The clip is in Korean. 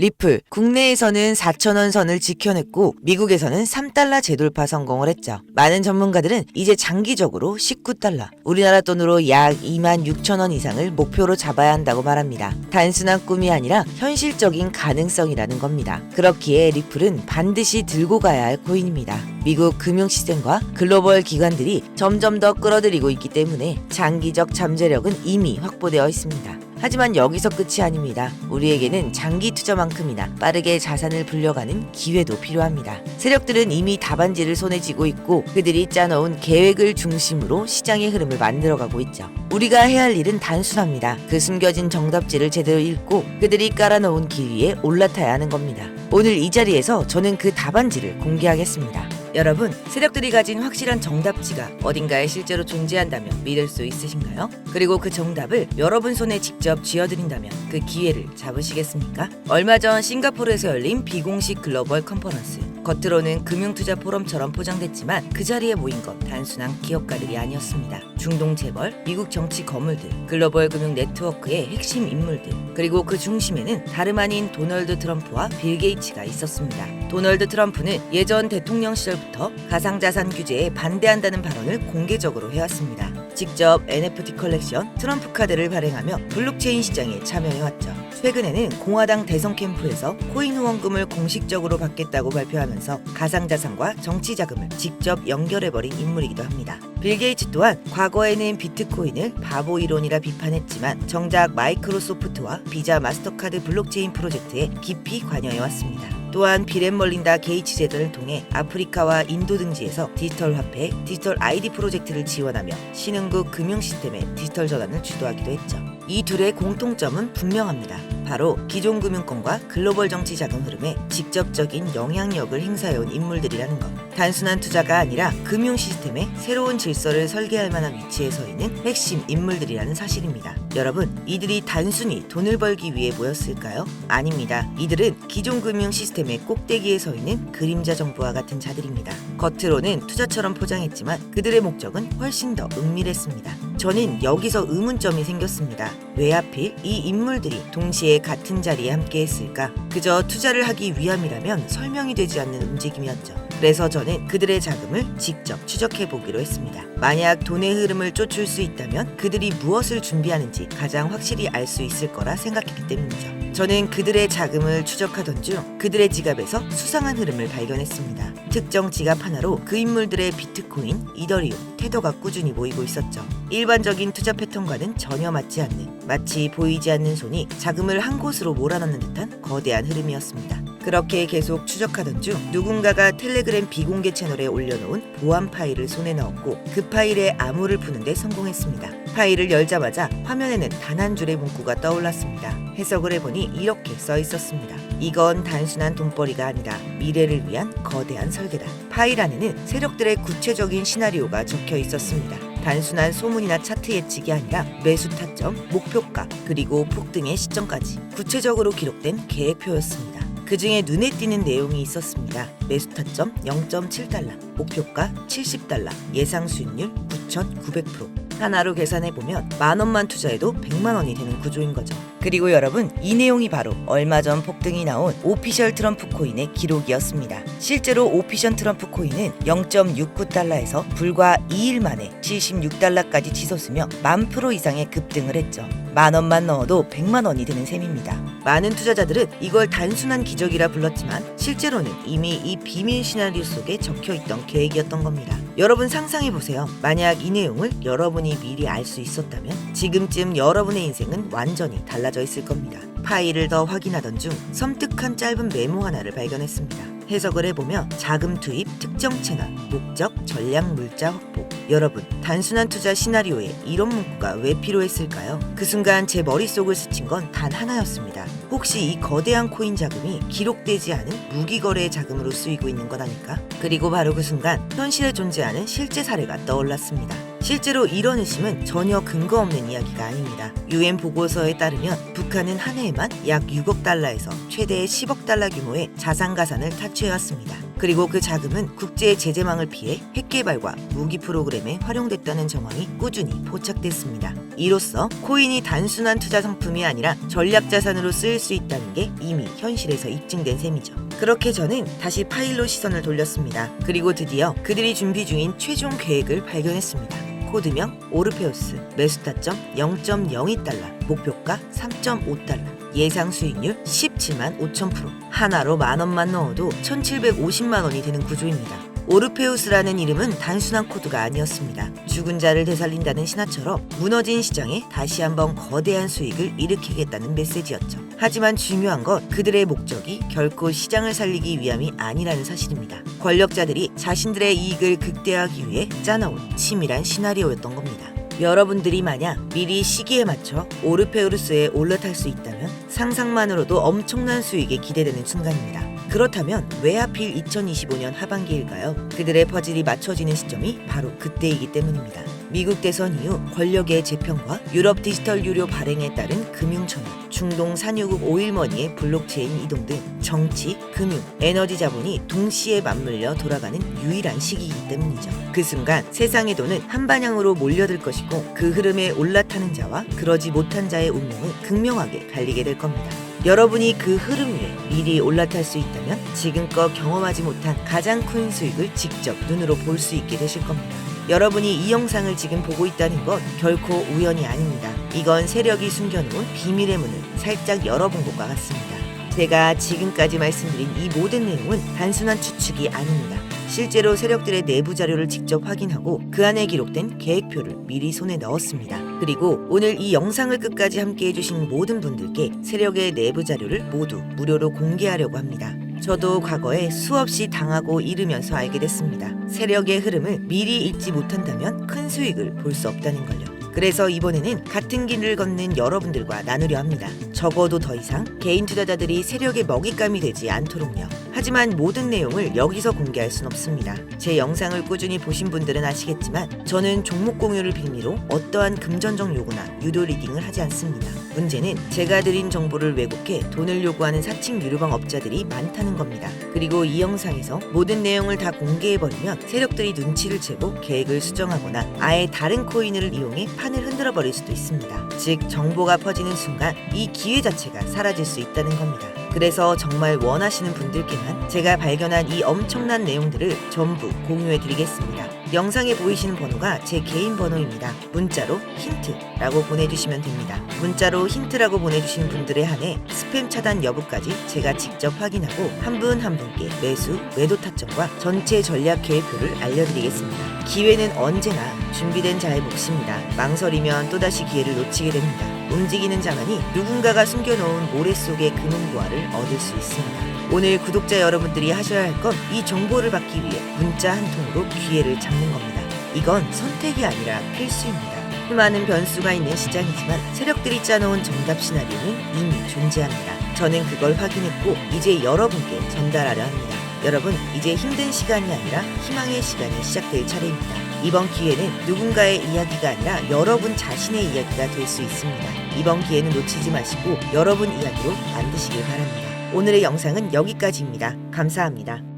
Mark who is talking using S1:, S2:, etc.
S1: 리플, 국내에서는 4천원 선을 지켜냈고 미국에서는 3달러 재돌파 성공을 했죠. 많은 전문가들은 이제 장기적으로 19달러, 우리나라 돈으로 약 2만 6천원 이상을 목표로 잡아야 한다고 말합니다. 단순한 꿈이 아니라 현실적인 가능성이라는 겁니다. 그렇기에 리플은 반드시 들고 가야 할 코인입니다. 미국 금융 시스템과 글로벌 기관들이 점점 더 끌어들이고 있기 때문에 장기적 잠재력은 이미 확보되어 있습니다. 하지만 여기서 끝이 아닙니다. 우리에게는 장기 투자만큼이나 빠르게 자산을 불려가는 기회도 필요합니다. 세력들은 이미 답안지를 손에 쥐고 있고 그들이 짜놓은 계획을 중심으로 시장의 흐름을 만들어가고 있죠. 우리가 해야 할 일은 단순합니다. 그 숨겨진 정답지를 제대로 읽고 그들이 깔아놓은 길 위에 올라타야 하는 겁니다. 오늘 이 자리에서 저는 그 답안지를 공개하겠습니다. 여러분, 세력들이 가진 확실한 정답지가 어딘가에 실제로 존재한다면 믿을 수 있으신가요? 그리고 그 정답을 여러분 손에 직접 쥐어드린다면 그 기회를 잡으시겠습니까? 얼마 전 싱가포르에서 열린 비공식 글로벌 컨퍼런스. 겉으로는 금융투자 포럼처럼 포장됐지만 그 자리에 모인 건 단순한 기업가들이 아니었습니다. 중동 재벌, 미국 정치 거물들, 글로벌 금융 네트워크의 핵심 인물들, 그리고 그 중심에는 다름 아닌 도널드 트럼프와 빌 게이츠가 있었습니다. 도널드 트럼프는 예전 대통령 시절부터 가상자산 규제에 반대한다는 발언을 공개적으로 해왔습니다. 직접 NFT 컬렉션, 트럼프 카드를 발행하며 블록체인 시장에 참여해왔죠. 최근에는 공화당 대선 캠프에서 코인 후원금을 공식적으로 받겠다고 발표하면서 가상자산과 정치 자금을 직접 연결해버린 인물이기도 합니다. 빌 게이츠 또한 과거에는 비트코인을 바보 이론이라 비판했지만 정작 마이크로소프트와 비자 마스터카드 블록체인 프로젝트에 깊이 관여해왔습니다. 또한 비앤멀린다 게이츠 재단을 통해 아프리카와 인도 등지에서 디지털 화폐, 디지털 아이디 프로젝트를 지원하며 신흥국 금융 시스템의 디지털 전환을 주도하기도 했죠. 이 둘의 공통점은 분명합니다. 바로 기존 금융권과 글로벌 정치 자금 흐름에 직접적인 영향력을 행사해온 인물들이라는 것. 단순한 투자가 아니라 금융 시스템의 새로운 질서를 설계할 만한 위치에 서 있는 핵심 인물들이라는 사실입니다. 여러분, 이들이 단순히 돈을 벌기 위해 모였을까요? 아닙니다. 이들은 기존 금융 시스템의 꼭대기에 서 있는 그림자 정부와 같은 자들입니다. 겉으로는 투자처럼 포장했지만 그들의 목적은 훨씬 더 은밀했습니다. 저는 여기서 의문점이 생겼습니다. 왜 하필 이 인물들이 동시에 같은 자리에 함께 했을까? 그저 투자를 하기 위함이라면 설명이 되지 않는 움직임이었죠. 그래서 저는 그들의 자금을 직접 추적해 보기로 했습니다. 만약 돈의 흐름을 쫓을 수 있다면 그들이 무엇을 준비하는지 가장 확실히 알 수 있을 거라 생각했기 때문이죠. 저는 그들의 자금을 추적하던 중 그들의 지갑에서 수상한 흐름을 발견했습니다. 특정 지갑 하나로 그 인물들의 비트코인, 이더리움, 테더가 꾸준히 모이고 있었죠. 일반적인 투자 패턴과는 전혀 맞지 않는 마치 보이지 않는 손이 자금을 한 곳으로 몰아넣는 듯한 거대한 흐름이었습니다. 그렇게 계속 추적하던 중 누군가가 텔레그램 비공개 채널에 올려놓은 보안 파일을 손에 넣었고 그 파일에 암호를 푸는데 성공했습니다. 파일을 열자마자 화면에는 단 한 줄의 문구가 떠올랐습니다. 해석을 해보니 이렇게 써 있었습니다. 이건 단순한 돈벌이가 아니라 미래를 위한 거대한 설계다. 파일 안에는 세력들의 구체적인 시나리오가 적혀 있었습니다. 단순한 소문이나 차트 예측이 아니라 매수 타점, 목표가, 그리고 폭등의 시점까지 구체적으로 기록된 계획표였습니다. 그 중에 눈에 띄는 내용이 있었습니다. 매수 타점 0.7달러, 목표가 70달러, 예상 수익률 9,900%. 하나로 계산해 보면 만 원만 투자해도 100만 원이 되는 구조인 거죠. 그리고 여러분, 이 내용이 바로 얼마 전 폭등이 나온 오피셜 트럼프 코인의 기록이었습니다. 실제로 오피셜 트럼프 코인은 0.69달러에서 불과 2일 만에 76달러까지 치솟으며 만 프로 이상의 급등을 했죠. 만 원만 넣어도 100만 원이 되는 셈입니다. 많은 투자자들은 이걸 단순한 기적이라 불렀지만 실제로는 이미 이 비밀 시나리오 속에 적혀 있던 계획이었던 겁니다. 여러분 상상해 보세요. 만약 이 내용을 여러분이 미리 알 수 있었다면 지금쯤 여러분의 인생은 완전히 달라져 있을 겁니다. 파일을 더 확인하던 중 섬뜩한 짧은 메모 하나를 발견했습니다. 해석을 해보며 자금 투입, 특정 채널, 목적, 전략, 물자 확보. 여러분, 단순한 투자 시나리오에 이런 문구가 왜 필요했을까요? 그 순간 제 머릿속을 스친 건 단 하나였습니다. 혹시 이 거대한 코인 자금이 기록되지 않은 무기거래의 자금으로 쓰이고 있는 건 아닐까? 그리고 바로 그 순간 현실에 존재하는 실제 사례가 떠올랐습니다. 실제로 이런 의심은 전혀 근거 없는 이야기가 아닙니다. 유엔 보고서에 따르면 북한은 한 해에만 약 6억 달러에서 최대 10억 달러 규모의 자산 가산을 탈취해왔습니다. 그리고 그 자금은 국제 제재망을 피해 핵 개발과 무기 프로그램에 활용됐다는 정황이 꾸준히 포착됐습니다. 이로써 코인이 단순한 투자 상품이 아니라 전략 자산으로 쓰일 수 있다는 게 이미 현실에서 입증된 셈이죠. 그렇게 저는 다시 파일로 시선을 돌렸습니다. 그리고 드디어 그들이 준비 중인 최종 계획을 발견했습니다. 코드명 오르페우스 매수 타점 0.02달러 목표가 3.5달러 예상 수익률 17만 5천 프로 하나로 만 원만 넣어도 1,750만 원이 되는 구조입니다. 오르페우스라는 이름은 단순한 코드가 아니었습니다. 죽은 자를 되살린다는 신화처럼 무너진 시장에 다시 한번 거대한 수익을 일으키겠다는 메시지였죠. 하지만 중요한 건 그들의 목적이 결코 시장을 살리기 위함이 아니라는 사실입니다. 권력자들이 자신들의 이익을 극대화하기 위해 짜놓은 치밀한 시나리오였던 겁니다. 여러분들이 만약 미리 시기에 맞춰 오르페우르스에 올라탈 수 있다면 상상만으로도 엄청난 수익이 기대되는 순간입니다. 그렇다면 왜 하필 2025년 하반기일까요? 그들의 퍼즐이 맞춰지는 시점이 바로 그때이기 때문입니다. 미국 대선 이후 권력의 재편과 유럽 디지털 유료 발행에 따른 금융천외, 중동 산유국 오일머니의 블록체인 이동 등 정치, 금융, 에너지 자본이 동시에 맞물려 돌아가는 유일한 시기이기 때문이죠. 그 순간 세상의 돈은 한 방향으로 몰려들 것이고 그 흐름에 올라타는 자와 그러지 못한 자의 운명은 극명하게 갈리게 될 겁니다. 여러분이 그 흐름 위에 미리 올라탈 수 있다면 지금껏 경험하지 못한 가장 큰 수익을 직접 눈으로 볼 수 있게 되실 겁니다. 여러분이 이 영상을 지금 보고 있다는 건 결코 우연이 아닙니다. 이건 세력이 숨겨놓은 비밀의 문을 살짝 열어본 것과 같습니다. 제가 지금까지 말씀드린 이 모든 내용은 단순한 추측이 아닙니다. 실제로 세력들의 내부 자료를 직접 확인하고 그 안에 기록된 계획표를 미리 손에 넣었습니다. 그리고 오늘 이 영상을 끝까지 함께 해주신 모든 분들께 세력의 내부 자료를 모두 무료로 공개하려고 합니다. 저도 과거에 수없이 당하고 잃으면서 알게 됐습니다. 세력의 흐름을 미리 읽지 못한다면 큰 수익을 볼 수 없다는 걸요. 그래서 이번에는 같은 길을 걷는 여러분들과 나누려 합니다. 적어도 더 이상 개인 투자자들이 세력의 먹잇감이 되지 않도록요. 하지만 모든 내용을 여기서 공개할 순 없습니다. 제 영상을 꾸준히 보신 분들은 아시겠지만 저는 종목 공유를 빌미로 어떠한 금전적 요구나 유도 리딩을 하지 않습니다. 문제는 제가 드린 정보를 왜곡해 돈을 요구하는 사칭 유료방 업자들이 많다는 겁니다. 그리고 이 영상에서 모든 내용을 다 공개해버리면 세력들이 눈치를 채고 계획을 수정하거나 아예 다른 코인을 이용해 판을 흔들어 버릴 수도 있습니다. 즉 정보가 퍼지는 순간 이 기회 자체가 사라질 수 있다는 겁니다. 그래서 정말 원하시는 분들께만 제가 발견한 이 엄청난 내용들을 전부 공유해 드리겠습니다. 영상에 보이시는 번호가 제 개인 번호입니다. 문자로 힌트라고 보내주시면 됩니다. 문자로 힌트라고 보내주신 분들에 한해 스팸 차단 여부까지 제가 직접 확인하고 한 분 한 분께 매수, 매도 타점과 전체 전략 계획표를 알려드리겠습니다. 기회는 언제나 준비된 자의 몫입니다. 망설이면 또다시 기회를 놓치게 됩니다. 움직이는 자만이 누군가가 숨겨놓은 모래 속의 금은보화를 얻을 수 있습니다. 오늘 구독자 여러분들이 하셔야 할 건 이 정보를 받기 위해 문자 한 통으로 기회를 잡는 겁니다. 이건 선택이 아니라 필수입니다. 수많은 변수가 있는 시장이지만 세력들이 짜놓은 정답 시나리오는 이미 존재합니다. 저는 그걸 확인했고 이제 여러분께 전달하려 합니다. 여러분, 이제 힘든 시간이 아니라 희망의 시간이 시작될 차례입니다. 이번 기회는 누군가의 이야기가 아니라 여러분 자신의 이야기가 될 수 있습니다. 이번 기회는 놓치지 마시고 여러분 이야기로 만드시길 바랍니다. 오늘의 영상은 여기까지입니다. 감사합니다.